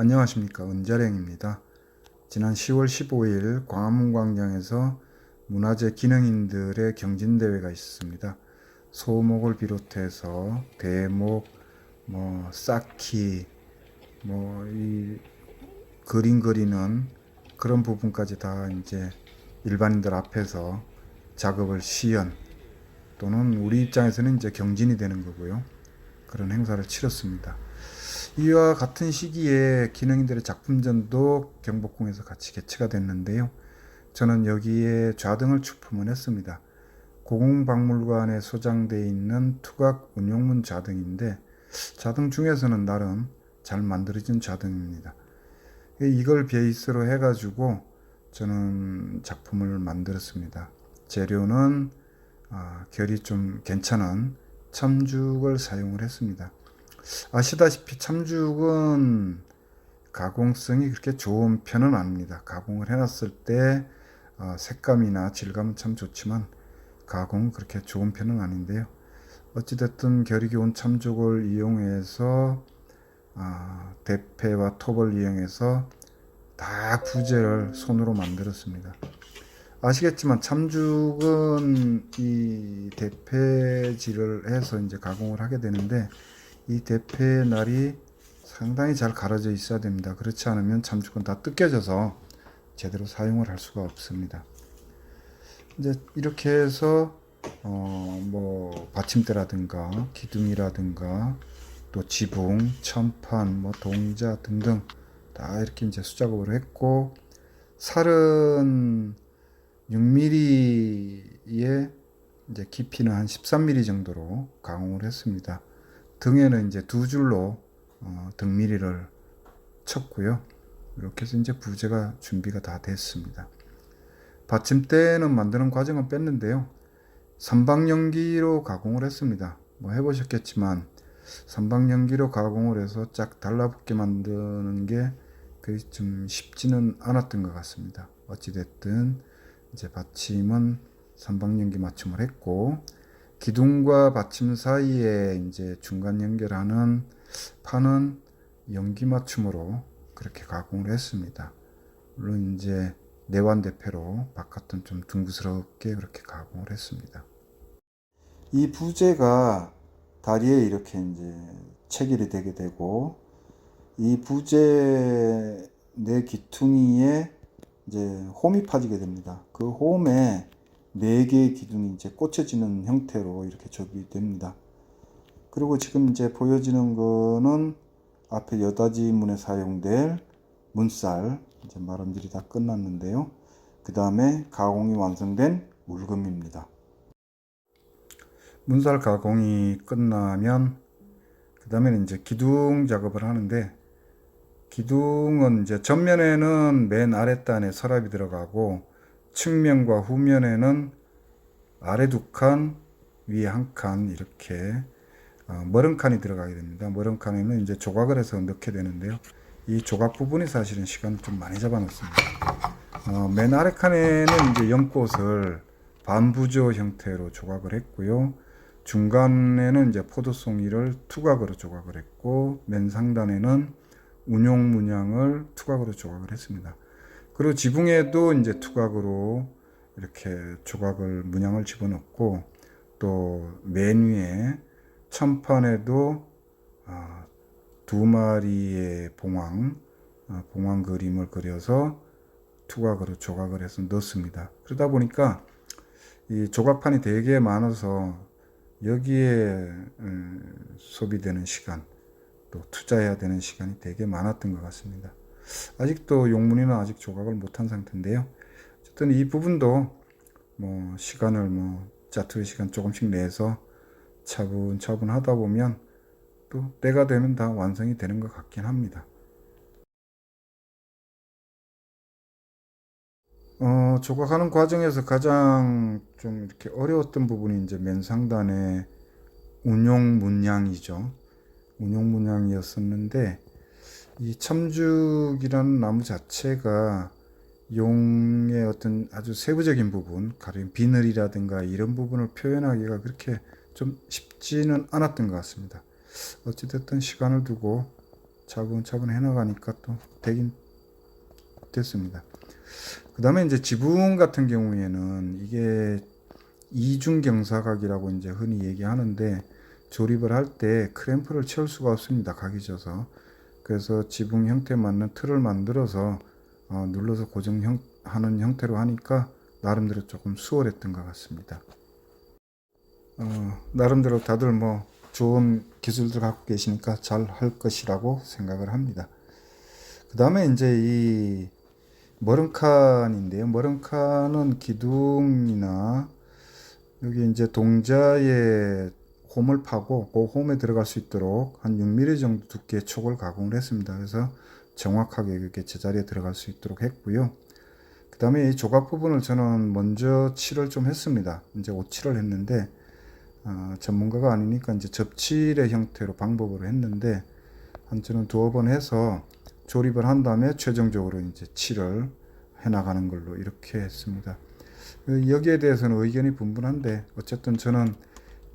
안녕하십니까 은자령입니다. 지난 10월 15일 광화문 광장에서 문화재 기능인들의 경진대회가 있었습니다. 소목을 비롯해서 대목, 뭐 쌓기, 뭐 이 그림 그리는 그런 부분까지 다 이제 일반인들 앞에서 작업을 시연 또는 우리 입장에서는 이제 경진이 되는 거고요. 그런 행사를 치렀습니다. 이와 같은 시기에 기능인들의 작품전도 경복궁에서 같이 개최가 됐는데요. 저는 여기에 좌등을 출품을 했습니다. 고궁박물관에 소장되어 있는 투각 운용문 좌등인데 좌등 중에서는 나름 잘 만들어진 좌등입니다. 이걸 베이스로 해가지고 저는 작품을 만들었습니다. 재료는 아, 결이 좀 괜찮은 참죽을 사용을 했습니다. 아시다시피 참죽은 가공성이 그렇게 좋은 편은 아닙니다. 가공을 해놨을 때 어, 색감이나 질감은 참 좋지만 가공은 그렇게 좋은 편은 아닌데요. 어찌됐든 결이 좋은 참죽을 이용해서 아, 대패와 톱을 이용해서 다 부재를 손으로 만들었습니다. 아시겠지만 참죽은 이 대패질을 해서 이제 가공을 하게 되는데 이 대패 날이 상당히 잘 가려져 있어야 됩니다. 그렇지 않으면 참죽은 다 뜯겨져서 제대로 사용을 할 수가 없습니다. 이제 이렇게 해서 어 뭐 받침대라든가 기둥이라든가 또 지붕, 천판, 뭐 동자 등등 다 이렇게 이제 수작업을 했고 살은 6mm의 이제 깊이는 한 13mm 정도로 가공을 했습니다. 등에는 이제 두 줄로 어, 등미리를 쳤고요. 이렇게 해서 이제 부재가 준비가 다 됐습니다. 받침대는 만드는 과정은 뺐는데요. 삼방연기로 가공을 했습니다. 뭐 해보셨겠지만 삼방연기로 가공을 해서 쫙 달라붙게 만드는 게 그리 좀 쉽지는 않았던 것 같습니다. 어찌됐든 이제 받침은 삼방연기 맞춤을 했고 기둥과 받침 사이에 이제 중간 연결하는 판은 연기 맞춤으로 그렇게 가공을 했습니다. 물론 이제 내완 대패로 바깥은 좀 둥그스럽게 그렇게 가공을 했습니다. 이 부재가 다리에 이렇게 이제 체결이 되게 되고 이 부재 내 기퉁이에 이제 홈이 파지게 됩니다. 그 홈에 네 개의 기둥이 이제 꽂혀지는 형태로 이렇게 조립됩니다. 그리고 지금 이제 보여지는 거는 앞에 여다지 문에 사용될 문살 이제 마름질이 다 끝났는데요. 그 다음에 가공이 완성된 물금입니다. 문살 가공이 끝나면 그 다음에는 이제 기둥 작업을 하는데 기둥은 이제 전면에는 맨 아랫단에 서랍이 들어가고 측면과 후면에는 아래 두 칸, 위에 한 칸 이렇게 어, 머름칸이 들어가게 됩니다. 머름칸에는 이제 조각을 해서 넣게 되는데요. 이 조각 부분이 사실은 시간을 좀 많이 잡아놨습니다. 어, 맨 아래 칸에는 이제 연꽃을 반부조 형태로 조각을 했고요. 중간에는 이제 포도송이를 투각으로 조각을 했고 맨 상단에는 운용 문양을 투각으로 조각을 했습니다. 그리고 지붕에도 이제 투각으로 이렇게 조각을 문양을 집어넣고 또 맨 위에 천판에도 아, 두 마리의 봉황 아, 봉황 그림을 그려서 투각으로 조각을 해서 넣습니다. 그러다 보니까 이 조각판이 되게 많아서 여기에 음, 소비되는 시간 또 투자해야 되는 시간이 되게 많았던 것 같습니다. 아직도 용문이는 아직 조각을 못한 상태인데요. 어쨌든 이 부분도 뭐 시간을 뭐 짜투리 시간 조금씩 내서 차분차분 하다 보면 또 때가 되면 다 완성이 되는 것 같긴 합니다. 어, 조각하는 과정에서 가장 좀 이렇게 어려웠던 부분이 이제 맨 상단의 운용 문양이죠. 운용 문양이었었는데 이 참죽이라는 나무 자체가 용의 어떤 아주 세부적인 부분, 가령 비늘이라든가 이런 부분을 표현하기가 그렇게 좀 쉽지는 않았던 것 같습니다. 어찌됐든 시간을 두고 차근차근 해나가니까 또 되긴 됐습니다. 그 다음에 이제 지붕 같은 경우에는 이게 이중 경사각이라고 이제 흔히 얘기하는데 조립을 할 때 크램프를 채울 수가 없습니다. 각이 져서. 그래서 지붕 형태에 맞는 틀을 만들어서 어, 눌러서 고정하는 형태로 하니까 나름대로 조금 수월했던 것 같습니다. 어, 나름대로 다들 뭐 좋은 기술들 갖고 계시니까 잘 할 것이라고 생각을 합니다. 그 다음에 이제 이 머름칸인데요. 머름칸은 기둥이나 여기 이제 동자에 홈을 파고 그 홈에 들어갈 수 있도록 한 6mm 정도 두께의 촉을 가공을 했습니다. 그래서 정확하게 이렇게 제자리에 들어갈 수 있도록 했고요. 그 다음에 이 조각 부분을 저는 먼저 칠을 좀 했습니다. 이제 옷칠을 했는데 어, 전문가가 아니니까 이제 접칠의 형태로 방법으로 했는데 한 저는 두어 번 해서 조립을 한 다음에 최종적으로 이제 칠을 해 나가는 걸로 이렇게 했습니다. 그 여기에 대해서는 의견이 분분한데 어쨌든 저는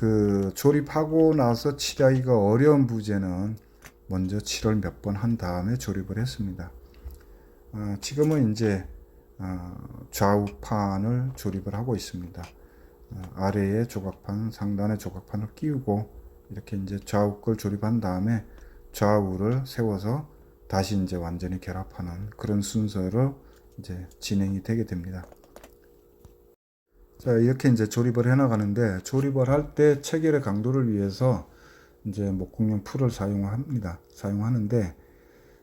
그 조립하고 나서 칠하기가 어려운 부재는 먼저 칠을 몇 번 한 다음에 조립을 했습니다. 어, 지금은 이제 어, 좌우판을 조립을 하고 있습니다. 어, 아래에 조각판, 상단에 조각판을 끼우고 이렇게 이제 좌우 걸 조립한 다음에 좌우를 세워서 다시 이제 완전히 결합하는 그런 순서로 이제 진행이 되게 됩니다. 자, 이렇게 이제 조립을 해 나가는데 조립을 할 때 체결의 강도를 위해서 이제 목공용 풀을 사용합니다. 사용하는데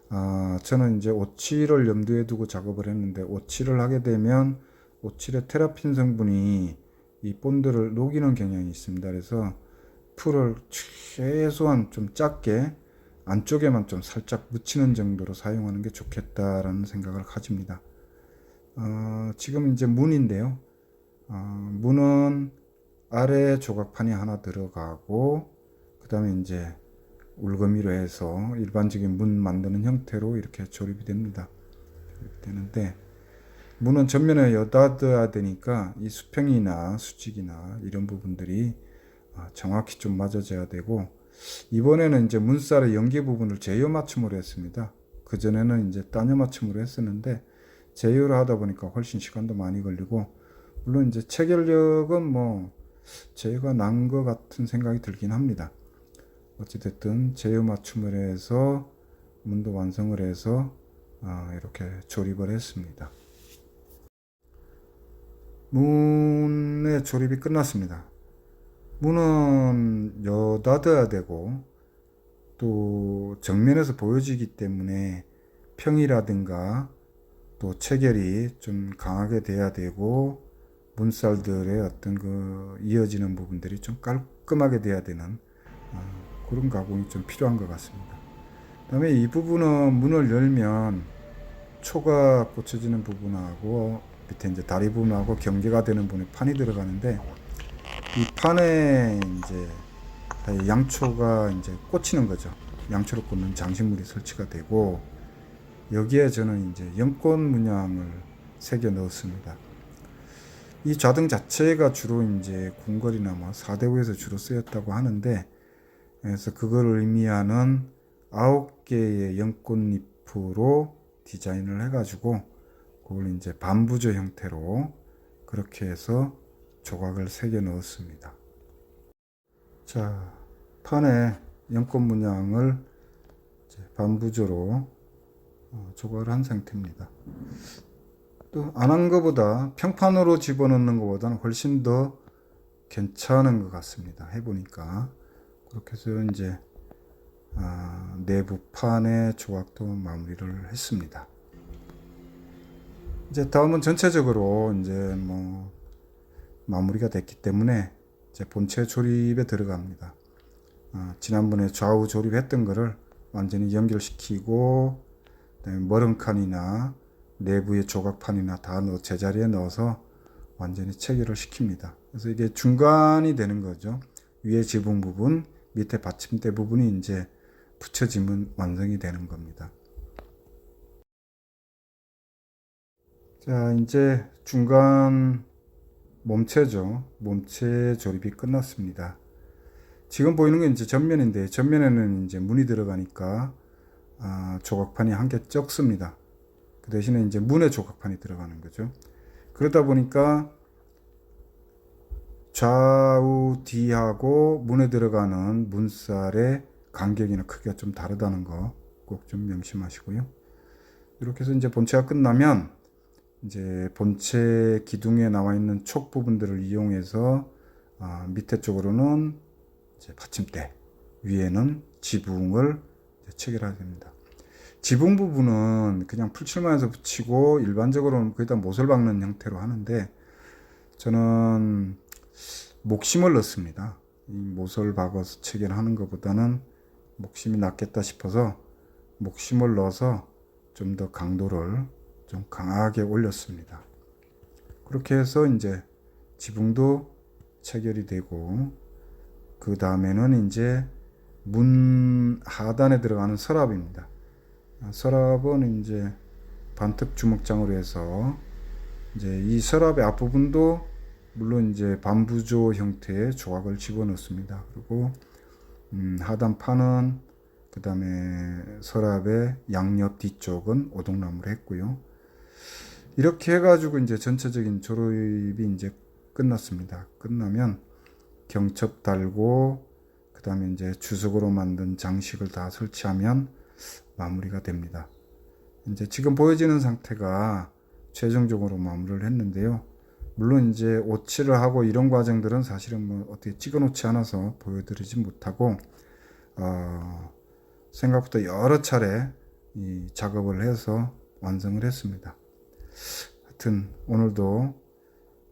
아, 저는 이제 오칠을 염두에 두고 작업을 했는데 오칠을 하게 되면 오칠의 테라핀 성분이 이 본드를 녹이는 경향이 있습니다. 그래서 풀을 최소한 좀 작게 안쪽에만 좀 살짝 묻히는 정도로 사용하는 게 좋겠다라는 생각을 가집니다. 어, 지금 이제 문인데요. 어, 문은 아래 조각판이 하나 들어가고 그 다음에 이제 울거미로 해서 일반적인 문 만드는 형태로 이렇게 조립이 됩니다. 되는데 문은 전면에 여닫아야 되니까 이 수평이나 수직이나 이런 부분들이 어, 정확히 좀 맞아져야 되고 이번에는 이제 문살의 연계 부분을 제어 맞춤으로 했습니다. 그 전에는 이제 따녀 맞춤으로 했었는데 제어를 하다 보니까 훨씬 시간도 많이 걸리고 물론 이제 체결력은 뭐 제어가 난 것 같은 생각이 들긴 합니다. 어찌됐든 제어 맞춤을 해서 문도 완성을 해서 어, 이렇게 조립을 했습니다. 문의 조립이 끝났습니다. 문은 여닫아야 되고 또 정면에서 보여지기 때문에 평이라든가 또 체결이 좀 강하게 돼야 되고 문살들의 어떤 그 이어지는 부분들이 좀 깔끔하게 돼야 되는 어, 그런 가공이 좀 필요한 것 같습니다. 그다음에 이 부분은 문을 열면 초가 꽂혀지는 부분하고 밑에 이제 다리 부분하고 경계가 되는 부분에 판이 들어가는데 이 판에 이제 양초가 이제 꽂히는 거죠. 양초를 꽂는 장식물이 설치가 되고 여기에 저는 이제 연꽃 문양을 새겨 넣었습니다. 이 좌등 자체가 주로 이제 궁궐이나 뭐 사대부에서 주로 쓰였다고 하는데 그래서 그걸 의미하는 아홉 개의 연꽃잎으로 디자인을 해가지고 그걸 이제 반부조 형태로 그렇게 해서 조각을 새겨 넣었습니다. 자, 판에 연꽃 문양을 반부조로 어, 조각을 한 상태입니다. 또 안 한 것보다 평판으로 집어넣는 것보다는 훨씬 더 괜찮은 것 같습니다. 해보니까 그렇게 해서 이제 아, 내부판의 조각도 마무리를 했습니다. 이제 다음은 전체적으로 이제 뭐 마무리가 됐기 때문에 이제 본체 조립에 들어갑니다. 아, 지난번에 좌우 조립했던 거를 완전히 연결시키고 머름칸이나 내부의 조각판이나 다 제자리에 넣어서 완전히 체결을 시킵니다. 그래서 이게 중간이 되는 거죠. 위에 지붕 부분, 밑에 받침대 부분이 이제 붙여지면 완성이 되는 겁니다. 자, 이제 중간 몸체죠. 몸체 조립이 끝났습니다. 지금 보이는 게 이제 전면인데 전면에는 이제 문이 들어가니까 아, 조각판이 한 개 적습니다. 그 대신에 이제 문의 조각판이 들어가는 거죠. 그러다 보니까 좌우 뒤하고 문에 들어가는 문살의 간격이나 크기가 좀 다르다는 거 꼭 좀 명심하시고요. 이렇게 해서 이제 본체가 끝나면 이제 본체 기둥에 나와 있는 촉 부분들을 이용해서 아, 밑에 쪽으로는 이제 받침대, 위에는 지붕을 체결해야 됩니다. 지붕 부분은 그냥 풀칠만해서 붙이고 일반적으로는 거기다 못을 박는 형태로 하는데 저는 목심을 넣습니다. 이 못을 박아서 체결하는 것보다는 목심이 낫겠다 싶어서 목심을 넣어서 좀 더 강도를 좀 강하게 올렸습니다. 그렇게 해서 이제 지붕도 체결이 되고 그 다음에는 이제 문 하단에 들어가는 서랍입니다. 아, 서랍은 이제 반특 주먹장으로 해서 이제 이 서랍의 앞부분도 물론 이제 반부조 형태의 조각을 집어넣습니다. 그리고 음, 하단 판은 그 다음에 서랍의 양옆 뒤쪽은 오동나무로 했고요. 이렇게 해가지고 이제 전체적인 조립이 이제 끝났습니다. 끝나면 경첩 달고 그 다음에 이제 주석으로 만든 장식을 다 설치하면 마무리가 됩니다. 이제 지금 보여지는 상태가 최종적으로 마무리를 했는데요. 물론 이제 오칠을 하고 이런 과정들은 사실은 뭐 어떻게 찍어 놓지 않아서 보여드리지 못하고 어, 생각보다 여러 차례 이 작업을 해서 완성을 했습니다. 하여튼 오늘도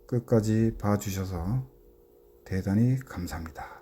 끝까지 봐주셔서 대단히 감사합니다.